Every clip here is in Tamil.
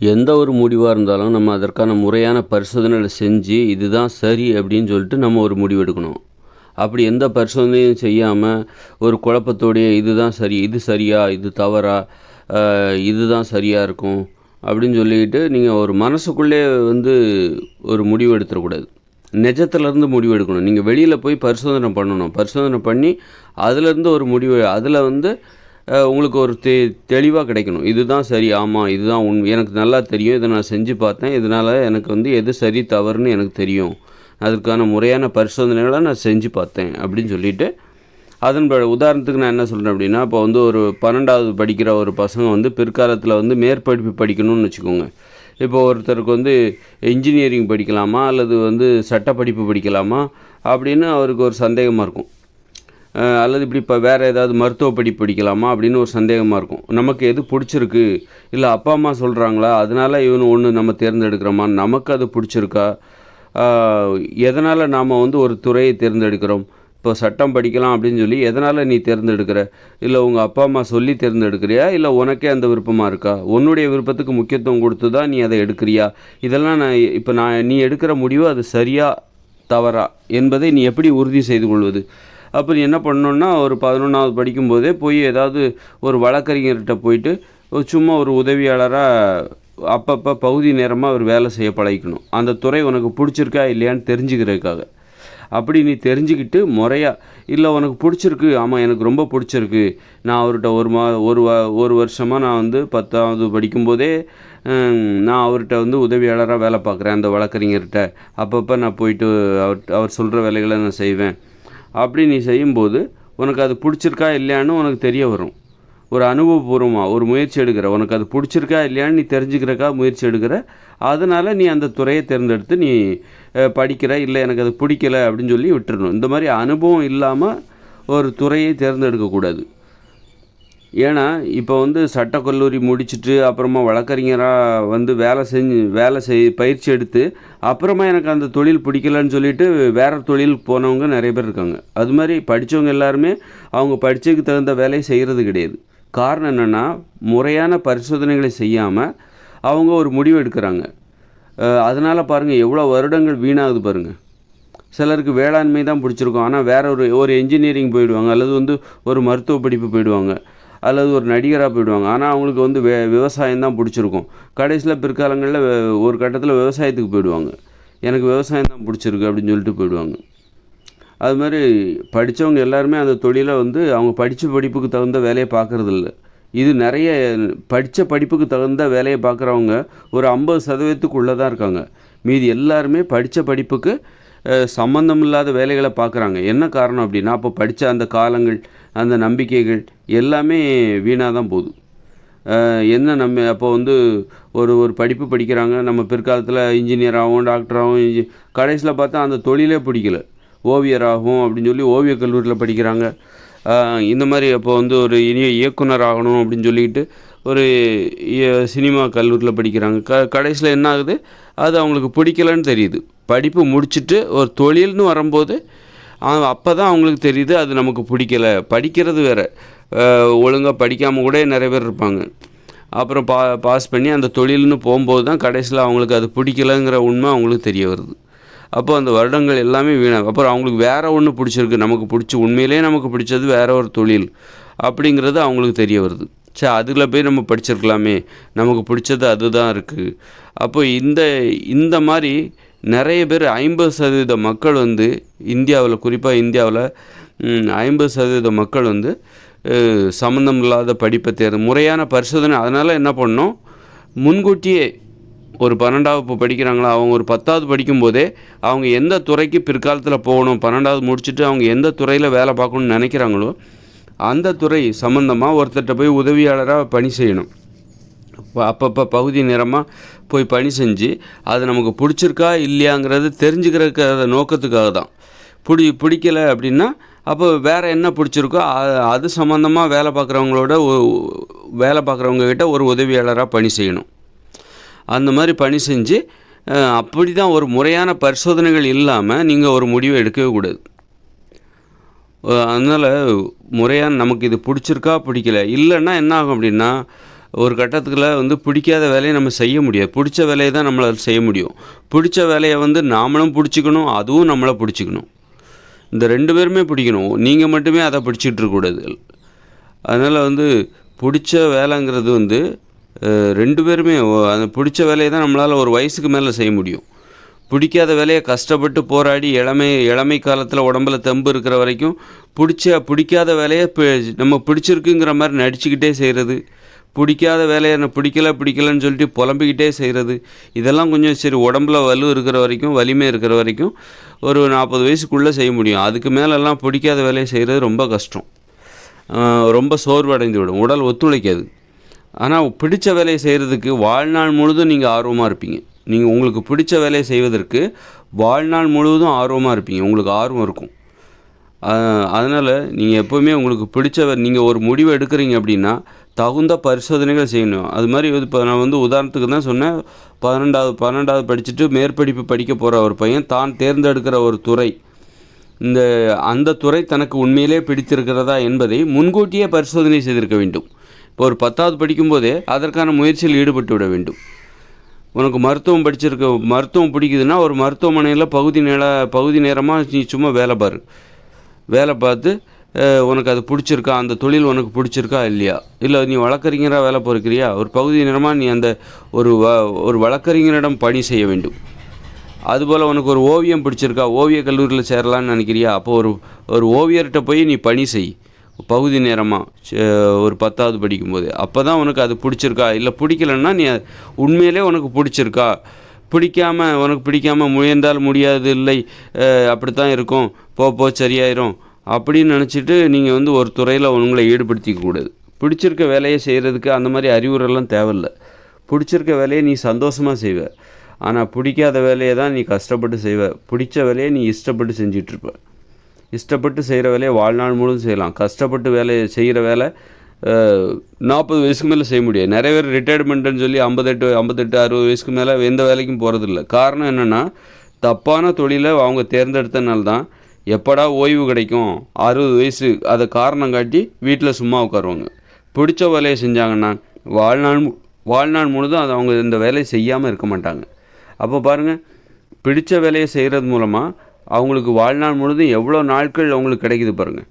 எந்த ஒரு முடிவாக இருந்தாலும் நம்ம அதற்கான முறையான பரிசோதனைகளை செஞ்சு இதுதான் சரி அப்படின்னு சொல்லிட்டு நம்ம ஒரு முடிவு எடுக்கணும் அப்படி எந்த பரிசோதனையும் செய்யாமல் ஒரு குழப்பத்தோடைய இதுதான் சரி இது சரியா இது தவறா இதுதான் சரியாக இருக்கும் அப்படின்னு சொல்லிட்டு நீங்கள் ஒரு மனசுக்குள்ளே வந்து ஒரு முடிவு எடுத்துடக்கூடாது. நிஜத்துலேருந்து முடிவு எடுக்கணும். நீங்கள் வெளியில் போய் பரிசோதனை பண்ணணும். பரிசோதனை பண்ணி அதுலேருந்து ஒரு முடிவு அதில் வந்து உங்களுக்கு ஒரு தெ தெளிவாக கிடைக்கணும். இதுதான் சரி ஆமாம் இதுதான் உண் எனக்கு நல்லா தெரியும். இதை நான் செஞ்சு பார்த்தேன். இதனால் எனக்கு வந்து எது சரி தவறுன்னு எனக்கு தெரியும். அதற்கான முறையான பரிசோதனைகளை நான் செஞ்சு பார்த்தேன் அப்படின்னு சொல்லிட்டு. அதன் ப- உதாரணத்துக்கு நான் என்ன சொல்கிறேன் அப்படின்னா இப்போ வந்து ஒரு பன்னெண்டாவது படிக்கிற ஒரு பசங்க வந்து பிற்காலத்தில் வந்து மேற்படிப்பு படிக்கணும்னு வச்சுக்கோங்க. இப்போ ஒருத்தருக்கு வந்து இன்ஜினியரிங் படிக்கலாமா? அல்லது வந்து சட்ட படிப்பு படிக்கலாமா? அப்படின்னு அவருக்கு ஒரு சந்தேகமாக இருக்கும். அல்லது இப்படி இப்போ வேறு ஏதாவது மருத்துவ படி படிக்கலாமா அப்படின்னு ஒரு சந்தேகமாக இருக்கும். நமக்கு எது பிடிச்சிருக்கு? இல்லை அப்பா அம்மா சொல்கிறாங்களா அதனால இவனு ஒன்று நம்ம தேர்ந்தெடுக்கிறோமா? நமக்கு அது பிடிச்சிருக்கா? எதனால் நாம் வந்து ஒரு துறையை தேர்ந்தெடுக்கிறோம்? இப்போ சட்டம் படிக்கலாம் அப்படின்னு சொல்லி எதனால் நீ தேர்ந்தெடுக்கிற? இல்லை உங்கள் அப்பா அம்மா சொல்லி தேர்ந்தெடுக்கிறியா? இல்லை உனக்கே அந்த விருப்பமாக இருக்கா? உன்னுடைய விருப்பத்துக்கு முக்கியத்துவம் கொடுத்து தான் நீ அதை எடுக்கிறியா? இதெல்லாம் நான் இப்போ நான் நீ எடுக்கிற முடிவு அது சரியா தவறா என்பதை நீ எப்படி உறுதி செய்து கொள்வது? அப்போ என்ன பண்ணணுன்னா ஒரு பதினொன்றாவது படிக்கும்போதே போய் ஏதாவது ஒரு வழக்கறிஞர்கிட்ட போயிட்டு சும்மா ஒரு உதவியாளராக அப்பப்போ பகுதி நேரமாக அவர் வேலை செய்ய பழகிக்கணும். அந்த துறை உனக்கு பிடிச்சிருக்கா இல்லையான்னு தெரிஞ்சுக்கிறதுக்காக. அப்படி நீ தெரிஞ்சுக்கிட்டு முறையாக இல்லை உனக்கு பிடிச்சிருக்கு. ஆமாம் எனக்கு ரொம்ப பிடிச்சிருக்கு. நான் அவர்கிட்ட ஒரு மா ஒரு வ ஒரு வருஷமாக நான் வந்து பத்தாவது படிக்கும்போதே நான் அவர்கிட்ட வந்து உதவியாளராக வேலை பார்க்குறேன் அந்த வழக்கறிஞர்கிட்ட. அப்பப்போ நான் போயிட்டு அவர் அவர் சொல்கிற வேலைகளை நான் செய்வேன். அப்படி நீ செய்யும்போது உனக்கு அது பிடிச்சிருக்கா இல்லையான்னு உனக்கு தெரிய வரும். ஒரு அனுபவபூர்வமாக ஒரு முயற்சி எடுக்கிற உனக்கு அது பிடிச்சிருக்கா இல்லையான்னு நீ தெரிஞ்சுக்கிறக்கா முயற்சி எடுக்கிற அதனால் நீ அந்த துறையை தேர்ந்தெடுத்து நீ படிக்கிற இல்லை எனக்கு அது பிடிக்கல அப்படின்னு சொல்லி விட்டுறணும். இந்த மாதிரி அனுபவம் இல்லாமல் ஒரு துறையை தேர்ந்தெடுக்கக்கூடாது. ஏன்னா இப்போ வந்து சட்டக்கல்லூரி முடிச்சுட்டு அப்புறமா வழக்கறிஞராக வந்து வேலை செஞ்சு வேலை செய் பயிற்சி எடுத்து அப்புறமா எனக்கு அந்த தொழில் பிடிக்கலன்னு சொல்லிட்டு வேறு தொழில் போனவங்க நிறைய பேர் இருக்காங்க. அது மாதிரி படித்தவங்க எல்லாருமே அவங்க படித்ததுக்கு தகுந்த வேலையை செய்கிறது கிடையாது. காரணம் என்னென்னா முறையான பரிசோதனைகளை செய்யாமல் அவங்க ஒரு முடிவு எடுக்கிறாங்க. அதனால் பாருங்கள் எவ்வளோ வருடங்கள் வீணாகுது பாருங்கள் சிலருக்கு வேளாண்மை தான் பிடிச்சிருக்கும். ஆனால் வேற ஒரு ஒரு இன்ஜினியரிங் போயிடுவாங்க அல்லது வந்து ஒரு மருத்துவ படிப்பு போயிடுவாங்க. அல்லது ஒரு நடிகராக போயிடுவாங்க. ஆனால் அவங்களுக்கு வந்து வே விவசாயம் தான் பிடிச்சிருக்கும். கடைசியில் பிற்காலங்களில் ஒரு கட்டத்தில் விவசாயத்துக்கு போயிடுவாங்க. எனக்கு விவசாயம் தான் பிடிச்சிருக்கு அப்படின்னு சொல்லிட்டு போயிடுவாங்க. அது மாதிரி படித்தவங்க எல்லாருமே அந்த தொழிலை வந்து அவங்க படித்த படிப்புக்கு தகுந்த வேலையை பார்க்குறதில்ல. இது நிறைய படித்த படிப்புக்கு தகுந்த வேலையை பார்க்குறவங்க ஒரு ஐம்பது சதவீதத்துக்குள்ளே தான் இருக்காங்க. மீதி எல்லாருமே படித்த படிப்புக்கு சம்மந்தம் இல்லாத வேலைகளை பார்க்குறாங்க. என்ன காரணம் அப்படின்னா அப்போ படித்த அந்த காலங்கள் அந்த நம்பிக்கைகள் எல்லாமே வீணாக தான் போகுது என்ன நம்ம அப்போ வந்து ஒரு ஒரு படிப்பு படிக்கிறாங்க. நம்ம பிற்காலத்தில் இன்ஜினியராகவும் டாக்டராகவும் இன்ஜி கடைசியில் பார்த்தா அந்த தொழிலே பிடிக்கல. ஓவியராகவும் அப்படின்னு சொல்லி ஓவியக் கல்லூரியில் படிக்கிறாங்க. இந்த மாதிரி அப்போ வந்து ஒரு இனிய இயக்குனர் ஆகணும் அப்படின்னு சொல்லிட்டு ஒரு சினிமா கல்லூரியில் படிக்கிறாங்க. க கடைசியில் என்ன ஆகுது? அது அவங்களுக்கு பிடிக்கலன்னு தெரியுது. படிப்பு முடிச்சுட்டு ஒரு தொழில்னு வரும்போது அப்போ தான் அவங்களுக்கு தெரியுது அது நமக்கு பிடிக்கல. படிக்கிறது வேற. ஒழுங்காக படிக்காமல் கூட நிறைய பேர் இருப்பாங்க. அப்புறம் பா பாஸ் பண்ணி அந்த தொழில்னு போகும்போது தான் கடைசியில் அவங்களுக்கு அது பிடிக்கலங்கிற உண்மை அவங்களுக்கு தெரிய வருது. அப்போ அந்த வருடங்கள் எல்லாமே வீணாகும். அப்புறம் அவங்களுக்கு வேறு ஒன்று பிடிச்சிருக்கு. நமக்கு பிடிச்ச உண்மையிலேயே நமக்கு பிடிச்சது வேற ஒரு தொழில் அப்படிங்கிறது அவங்களுக்கு தெரிய வருது. சே அதில் போய் நம்ம படிச்சிருக்கலாமே. நமக்கு பிடிச்சது அதுதான் இருக்குது அப்போ இந்த இந்த மாதிரி நிறைய பேர் ஐம்பது சதவீத மக்கள் வந்து இந்தியாவில் குறிப்பாக இந்தியாவில் ஐம்பது சதவீத மக்கள் வந்து சம்மந்தம் இல்லாத படிப்பை தேர்வு முறையான பரிசோதனை அதனால் என்ன பண்ணோம் முன்கூட்டியே ஒரு பன்னெண்டாவது இப்போ படிக்கிறாங்களா? அவங்க ஒரு பத்தாவது படிக்கும்போதே அவங்க எந்த துறைக்கு பிற்காலத்தில் போகணும்? பன்னெண்டாவது முடிச்சுட்டு அவங்க எந்த துறையில் வேலை பார்க்கணும்னு நினைக்கிறாங்களோ அந்த துறை சம்மந்தமாக ஒருத்தர்கிட்ட போய் உதவியாளராக பணி செய்யணும். அப்போ அப்பப்போ பகுதி நேரமாக போய் பணி செஞ்சு அது நமக்கு பிடிச்சிருக்கா இல்லையாங்கிறது தெரிஞ்சுக்கிறதுக்கு நோக்கத்துக்காக தான். பிடி பிடிக்கல அப்படின்னா அப்போ வேறு என்ன பிடிச்சிருக்கோ அ- அது சம்மந்தமாக வேலை பார்க்குறவங்களோட வேலை பார்க்குறவங்ககிட்ட ஒரு உதவியாளராக பணி செய்யணும். அந்த மாதிரி பணி செஞ்சு அப்படி தான் ஒரு முறையான பரிசோதனைகள் இல்லாமல் நீங்கள் ஒரு முடிவை எடுக்கவே கூடாது. அதனால் முறையாக நமக்கு இது பிடிச்சிருக்கா பிடிக்கல? இல்லைன்னா என்ன ஆகும் அப்படின்னா ஒரு கட்டத்துக்குள்ள வந்து பிடிக்காத வேலையை நம்ம செய்ய முடியாது. பிடிச்ச வேலையை தான் நம்மளால் செய்ய முடியும். பிடிச்ச வேலையை வந்து நாமளும் பிடிச்சிக்கணும் அதுவும் நம்மளை பிடிச்சிக்கணும். இந்த ரெண்டு பேருமே பிடிக்கணும். நீங்கள் மட்டுமே அதை பிடிச்சிட்டு இருக்கக்கூடாது அதனால் வந்து பிடிச்ச வேலைங்கிறது வந்து ரெண்டு பேருமே அந்த பிடிச்ச வேலையை தான் நம்மளால் ஒரு வயசுக்கு மேலே செய்ய முடியும். பிடிக்காத வேலையை கஷ்டப்பட்டு போராடி இளமை இளமை காலத்தில் உடம்புல தெம்பு இருக்கிற வரைக்கும் பிடிச்ச பிடிக்காத வேலையை நம்ம பிடிச்சிருக்குங்கிற மாதிரி நடிச்சுக்கிட்டே செய்கிறது பிடிக்காத வேலையை என்ன பிடிக்கல பிடிக்கலன்னு சொல்லிட்டு புலம்பிக்கிட்டே செய்கிறது இதெல்லாம் கொஞ்சம் சரி உடம்புல வலு இருக்கிற வரைக்கும் வலிமை இருக்கிற வரைக்கும் ஒரு நாற்பது வயசுக்குள்ளே செய்ய முடியும். அதுக்கு மேலெல்லாம் பிடிக்காத வேலையை செய்கிறது ரொம்ப கஷ்டம். ரொம்ப சோர்வடைந்து விடும். உடல் ஒத்துழைக்காது. ஆனால் பிடிச்ச வேலையை செய்கிறதுக்கு வாழ்நாள் முழுதும் நீங்கள் ஆர்வமாக இருப்பீங்க. நீங்கள் உங்களுக்கு பிடிச்ச வேலையை செய்வதற்கு வாழ்நாள் முழுவதும் ஆர்வமாக இருப்பீங்க. உங்களுக்கு ஆர்வம் இருக்கும். அதனால் நீங்கள் எப்போவுமே உங்களுக்கு பிடிச்ச நீங்கள் ஒரு முடிவு எடுக்கிறீங்க அப்படின்னா தகுந்த பரிசோதனைகள் செய்யணும். அது மாதிரி இப்போ நான் வந்து உதாரணத்துக்கு தான் சொன்னேன். பன்னெண்டாவது பன்னெண்டாவது படிச்சுட்டு மேற்படிப்பு படிக்க போகிற ஒரு பையன் தான் தேர்ந்தெடுக்கிற ஒரு துறை. இந்த அந்த துறை தனக்கு உண்மையிலே பிடித்திருக்கிறதா என்பதை முன்கூட்டியே பரிசோதனை செய்திருக்க வேண்டும். இப்போ ஒரு பத்தாவது படிக்கும்போதே அதற்கான முயற்சியில் ஈடுபட்டு விட வேண்டும். உனக்கு மருத்துவம் படிச்சிருக்க மருத்துவம் பிடிக்குதுன்னா ஒரு மருத்துவமனையில் பகுதி நேர பகுதி நேரமாக நீ சும்மா வேலை பாரு. வேலை பார்த்து உனக்கு அது பிடிச்சிருக்கா? அந்த தொழில் உனக்கு பிடிச்சிருக்கா இல்லையா? இல்லை நீ வழக்கறிஞராக வேலை பொறுக்கிறியா ஒரு பகுதி நேரமாக நீ அந்த ஒரு வ ஒரு வழக்கறிஞரிடம் பணி செய்ய வேண்டும். அதுபோல் உனக்கு ஒரு ஓவியம் பிடிச்சிருக்கா? ஓவிய கல்லூரியில் சேரலான்னு நினைக்கிறியா? அப்போ ஒரு ஒரு ஓவியர்கிட்ட போய் நீ பணி செய். பகுதி நேரமாக ஒரு பத்தாவது படிக்கும்போது. அப்போ தான் உனக்கு அது பிடிச்சிருக்கா? இல்லை பிடிக்கலன்னா நீ உண்மையிலே உனக்கு பிடிச்சிருக்கா? பிடிக்காம உனக்கு பிடிக்காம முயன்றால் முடியாது இல்லை அப்படி அப்படித்தான் இருக்கும். போ போ சரியாயிரும். அப்படின்னு நினச்சிட்டு நீங்கள் வந்து ஒரு துறையில் உங்களை ஈடுபடுத்திக்க கூடாது. பிடிச்சிருக்க வேலையை செய்கிறதுக்கு அந்த மாதிரி அறிவுரைலாம் தேவையில்லை. பிடிச்சிருக்க வேலையை நீ சந்தோஷமாக செய்வ. ஆனால் பிடிக்காத வேலையை தான் நீ கஷ்டப்பட்டு செய்வ. பிடிச்ச வேலையை நீ இஷ்டப்பட்டு செஞ்சிட்ருப்ப இஷ்டப்பட்டு செய்கிற வேலையை வாழ்நாள் முழுவதும் செய்யலாம். கஷ்டப்பட்டு வேலையை செய்கிற வேலை நாற்பது வயசுக்கு மேலே செய்ய முடியாது. நிறைய பேர் ரிட்டையர்மெண்ட்டுன்னு சொல்லி ஐம்பத்தெட்டு ஐம்பத்தெட்டு அறுபது வயசுக்கு மேலே எந்த வேலைக்கும் போகிறதில்ல காரணம் என்னென்னா தப்பான தொழிலை அவங்க தேர்ந்தெடுத்தனால தான் எப்படா ஓய்வு கிடைக்கும்? அறுபது வயசு அதை காரணம் காட்டி வீட்டில் சும்மா உட்காருவாங்க. பிடிச்ச வேலையை செஞ்சாங்கன்னா வாழ்நாள் வாழ்நாள் முழுதும் அது அவங்க இந்த வேலையை செய்யாமல் இருக்க மாட்டாங்க. அப்போ பாருங்கள் பிடித்த வேலையை செய்கிறது மூலமாக அவங்களுக்கு வாழ்நாள் முழுதும் எவ்வளோ நாட்கள் அவங்களுக்கு கிடைக்குது பாருங்கள்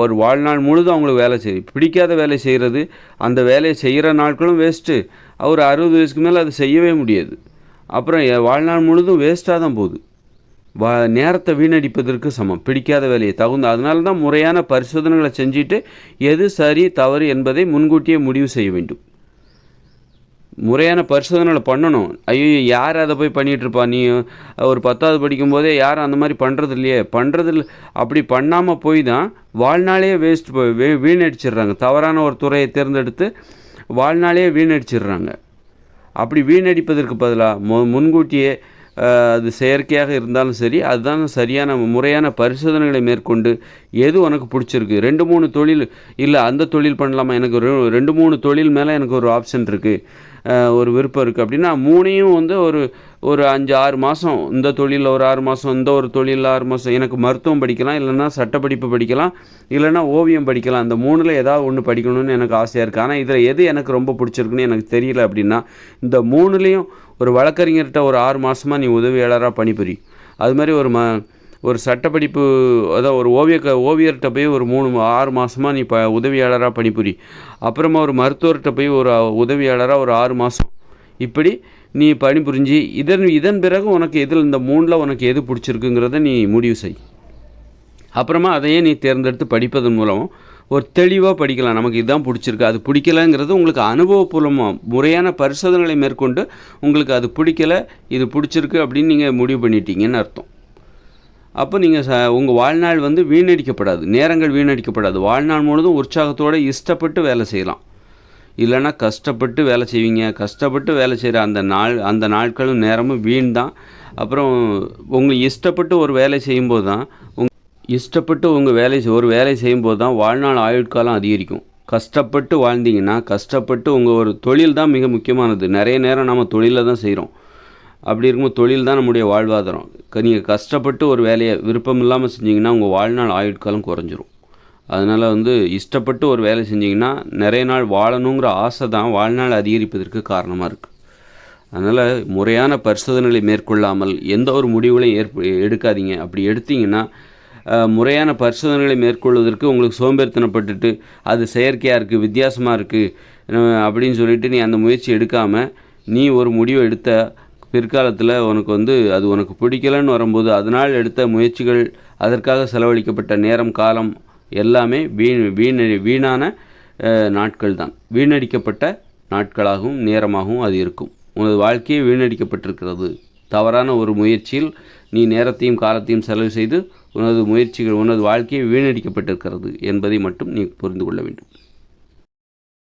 ஒரு வாழ்நாள் முழுதும் அவங்களுக்கு வேலை செய்யும் பிடிக்காத வேலை செய்கிறது அந்த வேலையை செய்கிற நாட்களும் வேஸ்ட்டு அவர் அறுபது வயசுக்கு மேலே அது செய்யவே முடியாது. அப்புறம் வாழ்நாள் முழுதும் வேஸ்ட்டாக தான் போகுது. வா நேரத்தை வீணடிப்பதற்கு சமம். பிடிக்காத வேலையை தகுந்த அதனால தான் முறையான பரிசோதனைகளை செஞ்சுட்டு எது சரி தவறு என்பதை முன்கூட்டியே முடிவு செய்ய வேண்டும். முறையான பரிசோதனைகளை பண்ணணும். ஐயோ யார் அதை போய் பண்ணிகிட்ருப்பா? நீ ஒரு பத்தாவது படிக்கும்போதே யாரும் அந்த மாதிரி பண்ணுறது இல்லையே பண்ணுறது இல்லை அப்படி பண்ணாமல் போய் தான் வாழ்நாளே வேஸ்ட் வே வீணடிச்சிடுறாங்க. தவறான ஒரு துறையை தேர்ந்தெடுத்து வாழ்நாளே வீணடிச்சிடுறாங்க. அப்படி வீணடிப்பதற்கு பதிலாக மு முன்கூட்டியே அது செயற்கையாக இருந்தாலும் சரி அதுதான் சரியான முறையான பரிசோதனைகளை மேற்கொண்டு எது உனக்கு பிடிச்சிருக்கு? ரெண்டு மூணு தொழில் இல்லை அந்த தொழில் பண்ணலாமா? எனக்கு ஒரு ரெண்டு மூணு தொழில் மேலே எனக்கு ஒரு ஆப்ஷன் இருக்குது ஒரு விருப்பம் இருக்குது அப்படின்னா மூணையும் வந்து ஒரு ஒரு அஞ்சு ஆறு மாதம் இந்த தொழிலில் ஒரு ஆறு மாதம் இந்த ஒரு தொழிலில் ஆறு மாதம் எனக்கு மருத்துவம் படிக்கலாம் இல்லைன்னா சட்டப்படிப்பு படிக்கலாம் இல்லைன்னா ஓவியம் படிக்கலாம். அந்த மூணில் ஏதாவது ஒன்று படிக்கணும்னு எனக்கு ஆசையாக இருக்குது ஆனால் இதில் எது எனக்கு ரொம்ப பிடிச்சிருக்குன்னு எனக்கு தெரியல அப்படின்னா இந்த மூணுலேயும் ஒரு வழக்கறிஞர்கிட்ட ஒரு ஆறு மாதமாக நீ உதவியாளராக பணிபுரி. அது மாதிரி ஒரு ம ஒரு சட்டப்படிப்பு அதான் ஒரு ஓவிய க ஓவியர்கிட்ட போய் ஒரு மூணு மா- ஆறு மாதமாக நீ ப உதவியாளராக பணிபுரி. அப்புறமா ஒரு மருத்துவர்கிட்ட போய் ஒரு உதவியாளராக ஒரு ஆறு மாதம் இப்படி நீ பணிபுரிஞ்சு இதன் இதன் பிறகு உனக்கு எதில் இந்த மூணில் உனக்கு எது பிடிச்சிருக்குங்கிறத நீ முடிவு செய். அப்புறமா அதையே நீ தேர்ந்தெடுத்து படிப்பதன் மூலம் ஒரு தெளிவாக படிக்கலாம். நமக்கு இதுதான் பிடிச்சிருக்கு. அது பிடிக்கலங்கிறது உங்களுக்கு அனுபவபூர்வமாக முறையான பரிசோதனைகளை மேற்கொண்டு உங்களுக்கு அது பிடிக்கல இது பிடிச்சிருக்கு அப்படின்னு நீங்கள் முடிவு பண்ணிட்டீங்கன்னு அர்த்தம். அப்போ நீங்கள் ச உங்கள் வாழ்நாள் வந்து வீணடிக்கப்படாது. நேரங்கள் வீணடிக்கப்படாது. வாழ்நாள் முழுதும் உற்சாகத்தோடு இஷ்டப்பட்டு வேலை செய்யலாம். இல்லைன்னா கஷ்டப்பட்டு வேலை செய்வீங்க. கஷ்டப்பட்டு வேலை செய்கிற அந்த நாள் அந்த நாட்களும் நேரமும் வீண் தான். அப்புறம் உங்கள் இஷ்டப்பட்டு ஒரு வேலை செய்யும்போது தான் உங் இஷ்டப்பட்டு உங்கள் வேலை செய்- ஒரு வேலை செய்யும்போது தான் வாழ்நாள் ஆயுட்காலம் அதிகரிக்கும். கஷ்டப்பட்டு வாழ்ந்தீங்கன்னா கஷ்டப்பட்டு உங்கள் ஒரு தொழில் தான் மிக முக்கியமானது. நிறைய நேரம் நம்ம தொழிலில் தான் செய்கிறோம் அப்படி இருக்கும்போது தொழில் தான் நம்முடைய வாழ்வாதாரம். நீங்கள் கஷ்டப்பட்டு ஒரு வேலையை விருப்பம் இல்லாமல் செஞ்சீங்கன்னா உங்கள் வாழ்நாள் ஆயுட்காலம் குறைஞ்சிரும். அதனால் வந்து இஷ்டப்பட்டு ஒரு வேலை செஞ்சிங்கன்னா நிறைய நாள் வாழணுங்கிற ஆசை தான் வாழ்நாள் அதிகரிப்பதற்கு காரணமாக இருக்குது அதனால் முறையான பரிசோதனைகளை மேற்கொள்ளாமல் எந்த ஒரு முடிவுகளையும் ஏற்ப எடுக்காதீங்க. அப்படி எடுத்தீங்கன்னா முறையான பரிசோதனைகளை மேற்கொள்வதற்கு உங்களுக்கு சோம்பேறித்தனப்பட்டுட்டு அது செயற்கையாக இருக்குது வித்தியாசமாக இருக்குது அப்படின்னு சொல்லிட்டு நீ அந்த முயற்சி எடுக்காமல் நீ ஒரு முடிவை எடுத்த பிற்காலத்தில் உனக்கு வந்து அது உனக்கு பிடிக்கலன்னு வரும்போது அதனால் எடுத்த முயற்சிகள் அதற்காக செலவழிக்கப்பட்ட நேரம் காலம் எல்லாமே வீண் வீண் வீணான நாட்கள் தான் வீணடிக்கப்பட்ட நாட்களாகவும் நேரமாகவும் அது இருக்கும். உனது வாழ்க்கையே வீணடிக்கப்பட்டிருக்கிறது. தவறான ஒரு முயற்சியில் நீ நேரத்தையும் காலத்தையும் செலவு செய்து உனது முயற்சிகள் உனது வாழ்க்கையை வீணடிக்கப்பட்டிருக்கிறது என்பதை மட்டும் நீ புரிந்து கொள்ள வேண்டும்.